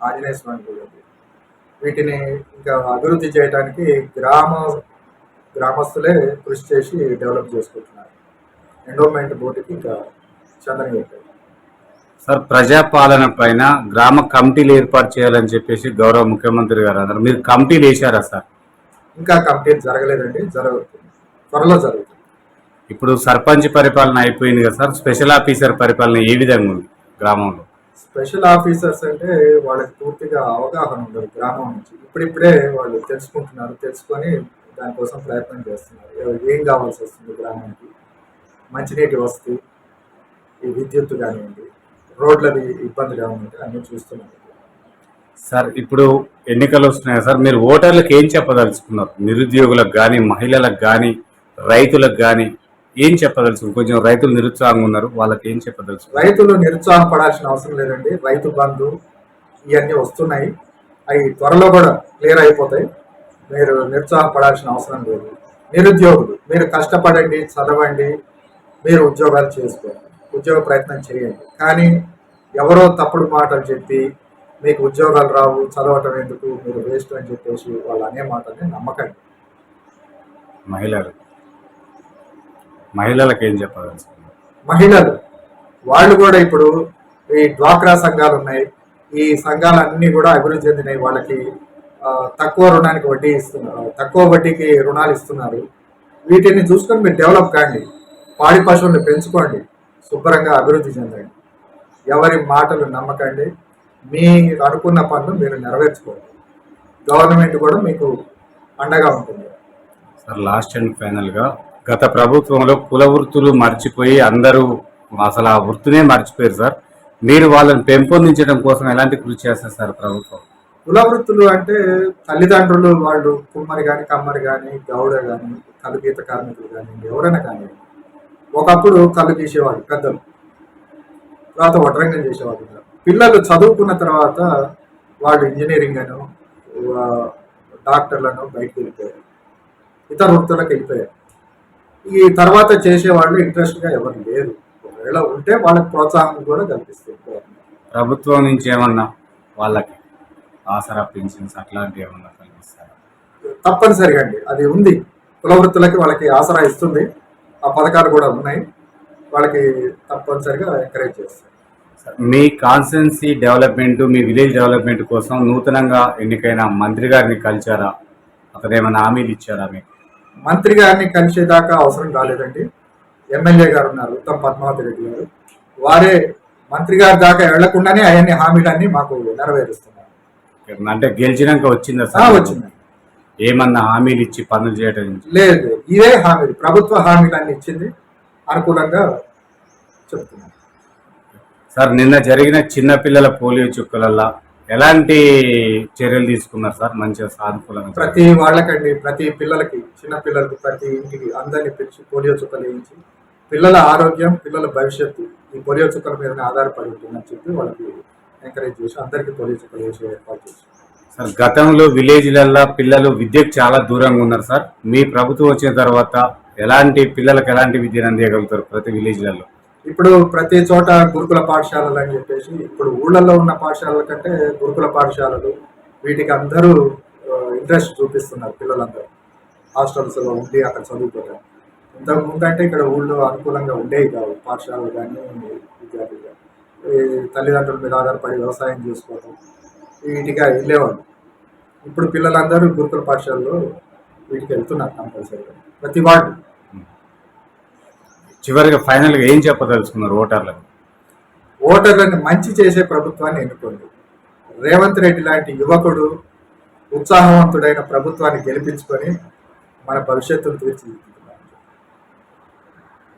ఆంజనేయ స్వామి గుడి ఉంది. వీటిని ఇంకా అభివృద్ధి చేయడానికి గ్రామ గ్రామస్తులే కృషి చేసి డెవలప్ చేసుకుంటున్నారు. ఎండోమెంట్ బోర్డుకి ఇంకా చందని సార్ ప్రజాపాలన పైన గ్రామ కమిటీలు ఏర్పాటు చేయాలని చెప్పేసి గౌరవ ముఖ్యమంత్రి గారు అన్నారు. మీరు కమిటీలు వేశారా సార్? ఇంకా కంప్లీట్ జరగలేదండి జరుగుతుంది త్వరలో జరుగుతుంది. ఇప్పుడు సర్పంచ్ పరిపాలన అయిపోయింది కదా సార్. స్పెషల్ ఆఫీసర్ పరిపాలన ఏ విధంగా ఉంది గ్రామంలో? స్పెషల్ ఆఫీసర్స్ అంటే వాళ్ళకి పూర్తిగా అవగాహన ఉండదు గ్రామం నుంచి. ఇప్పుడిప్పుడే వాళ్ళు తెలుసుకుంటున్నారు తెలుసుకొని దానికోసం ప్రయత్నం చేస్తున్నారు. ఏం కావాల్సి వస్తుంది గ్రామానికి? మంచినీటి వస్తు ఈ విద్యుత్ కానివ్వండి రోడ్లది ఇబ్బంది కానివ్వండి అన్నీ చూస్తున్నారు సార్ ఇప్పుడు ఎన్నికలు వస్తున్నాయి? సార్ మీరు ఓటర్లకు ఏం చెప్పదలుచుకున్నారు? నిరుద్యోగులకు కానీ మహిళలకు కానీ రైతులకు కానీ ఏం చెప్పదలుచుకున్నారు కొంచెం రైతులు నిరుత్సాహంగా ఉన్నారు. వాళ్ళకి ఏం చెప్పదలుచుకున్నారు రైతులు నిరుత్సాహపడాల్సిన అవసరం లేదండి. రైతు బంధు ఇవన్నీ వస్తున్నాయి. అవి త్వరలో కూడా క్లియర్ అయిపోతాయి. మీరు నిరుత్సాహపడాల్సిన అవసరం లేదు. నిరుద్యోగులు మీరు కష్టపడండి చదవండి మీరు ఉద్యోగాలు చేసుకోండి. ఉద్యోగ ప్రయత్నం చేయండి. కానీ ఎవరో తప్పుడు మాటలు చెప్పి మీకు ఉద్యోగాలు రావు చదవటం ఎందుకు మీరు వేస్ట్ అని చెప్పేసి వాళ్ళు అనే మాటని నమ్మకండి. మహిళలు. మహిళలకు ఏం చెప్పదలుచుకున్నారు మహిళలు. వాళ్ళు కూడా ఇప్పుడు ఈ డ్వాక్రా సంఘాలు ఉన్నాయి. ఈ సంఘాలన్నీ కూడా అభివృద్ధి చెందినాయి వాళ్ళకి తక్కువ రుణానికి వడ్డీ ఇస్తున్నారు. తక్కువ వడ్డీకి రుణాలు ఇస్తున్నారు. వీటిని చూసుకొని మీరు డెవలప్ కాండి. పాడి పశువుల్ని పెంచుకోండి. శుభ్రంగా అభివృద్ధి చెందండి. ఎవరి మాటలు నమ్మకండి. మీరు అనుకున్న పనులు మీరు నెరవేర్చుకోండి. గవర్నమెంట్ కూడా మీకు అండగా ఉంటుంది. సార్ లాస్ట్ అండ్ ఫైనల్గా గత ప్రభుత్వంలో కుల వృత్తులు మర్చిపోయి అందరూ అసలు ఆ వృత్తినే మర్చిపోయారు సార్. మీరు వాళ్ళని పెంపొందించడం కోసం ఎలాంటి కృషి చేస్తారు సార్ ప్రభుత్వం? కుల వృత్తులు అంటే తల్లిదండ్రులు వాళ్ళు కుమ్మరి కానీ కమ్మరి కానీ గౌడ కానీ కలుగీత కార్మికులు కానీ ఎవరైనా కానీ ఒకప్పుడు కళ్ళు తీసేవాళ్ళు పెద్దలు. తర్వాత వడ్రంగం చేసేవాళ్ళు పిల్లలు చదువుకున్న తర్వాత వాళ్ళు ఇంజనీరింగ్ అను డాక్టర్లను బయటకు వెళ్ళిపోయారు. ఇతర వృత్తులకు వెళ్ళిపోయారు. ఈ తర్వాత చేసేవాళ్ళు ఇంట్రెస్ట్గా ఎవరు లేరు. ఒకవేళ ఉంటే వాళ్ళకి ప్రోత్సాహం కూడా కల్పిస్తుంది ప్రభుత్వం నుంచి ఏమన్నా వాళ్ళకి ఆసరా పెన్షన్స్ అట్లాంటివి ఏమన్నా కల్పిస్తారా? తప్పనిసరిగా అండి. అది ఉంది. కుల వృత్తులకి వాళ్ళకి ఆసరా ఇస్తుంది. ఆ పథకాలు కూడా ఉన్నాయి. వాళ్ళకి తప్పనిసరిగా ఎంకరేజ్ చేస్తారు. మీ కాన్స్టెన్సీ డెవలప్మెంట్ మీ విలేజ్ డెవలప్మెంట్ కోసం నూతనంగా ఎన్నికైన మంత్రి గారిని కలిచారా? అతను ఏమైనా హామీలు ఇచ్చారా మీకు? మంత్రి గారిని కలిసేదాకా అవసరం రాలేదండి ఎమ్మెల్యే గారు ఉన్నారు ఉత్తమ్ పద్మావతి రెడ్డి గారు. వారే మంత్రి గారి దాకా వెళ్ళకుండానే అవన్నీ హామీలన్నీ మాకు నెరవేరుస్తున్నారు. అంటే గెలిచినాక వచ్చిందా సార్? వచ్చింది. ఏమన్నా హామీలు ఇచ్చి పనులు చేయడం లేదు ఇదే హామీలు ప్రభుత్వ హామీలన్నీ ఇచ్చింది అనుకూలంగా చెప్తున్నాను సార్ నిన్న జరిగిన చిన్న పిల్లల పోలియో చుక్కలల్లా ఎలాంటి చర్యలు తీసుకున్నారు సార్? మంచిగా సానుకూలంగా ప్రతి వాళ్ళకండి ప్రతి పిల్లలకి చిన్న పిల్లలకి ప్రతి ఇంటికి అందరినీ పిలిచి పోలియో చుక్కలు వేయించి పిల్లల ఆరోగ్యం పిల్లల భవిష్యత్తు ఈ పోలియో చుక్కల మీదనే ఆధారపడి ఉంటుందని చెప్పి వాళ్ళకి ఎంకరేజ్ చేసి అందరికీ పోలియో చుక్కలు వేసి ఏర్పాటు చేసి సార్ గతంలో విలేజ్లల్లో పిల్లలు విద్యకు చాలా దూరంగా ఉన్నారు సార్. మీ ప్రభుత్వం వచ్చిన తర్వాత ఎలాంటి పిల్లలకు ఎలాంటి విద్యను అందించగలుగుతారు ప్రతి విలేజ్లలో ఇప్పుడు ప్రతి చోట గురుకుల పాఠశాలలు అని చెప్పేసి ఇప్పుడు ఊళ్ళల్లో ఉన్న పాఠశాలల కంటే గురుకుల పాఠశాలలు వీటికి అందరూ ఇంట్రెస్ట్ చూపిస్తున్నారు పిల్లలందరూ. హాస్టల్స్లో ఉండి అక్కడ చదువుకోవడం ఇంతకు ముందంటే ఇక్కడ ఊళ్ళో అనుకూలంగా ఉండేవి కావు. పాఠశాలలు కానీ విద్యార్థులు కానీ ఈ తల్లిదండ్రుల మీద ఆధారపడి వ్యవసాయం చేసుకోవడం వీటిగా వెళ్ళేవాళ్ళు. ఇప్పుడు పిల్లలందరూ గురుకుల పాఠశాలలో వీటికి వెళ్తున్నారు కంపల్సరీగా. ప్రతి వార్డు. చివరిగా ఫైనల్గా ఏం చెప్పదలుచుకున్నారు ఓటర్లకు ఓటర్లను మంచి చేసే ప్రభుత్వాన్ని ఎన్నుకోండి. రేవంత్ రెడ్డి లాంటి యువకుడు ఉత్సాహవంతుడైన ప్రభుత్వాన్ని గెలిపించుకొని మన భవిష్యత్తును తీర్చిదిద్దుదాం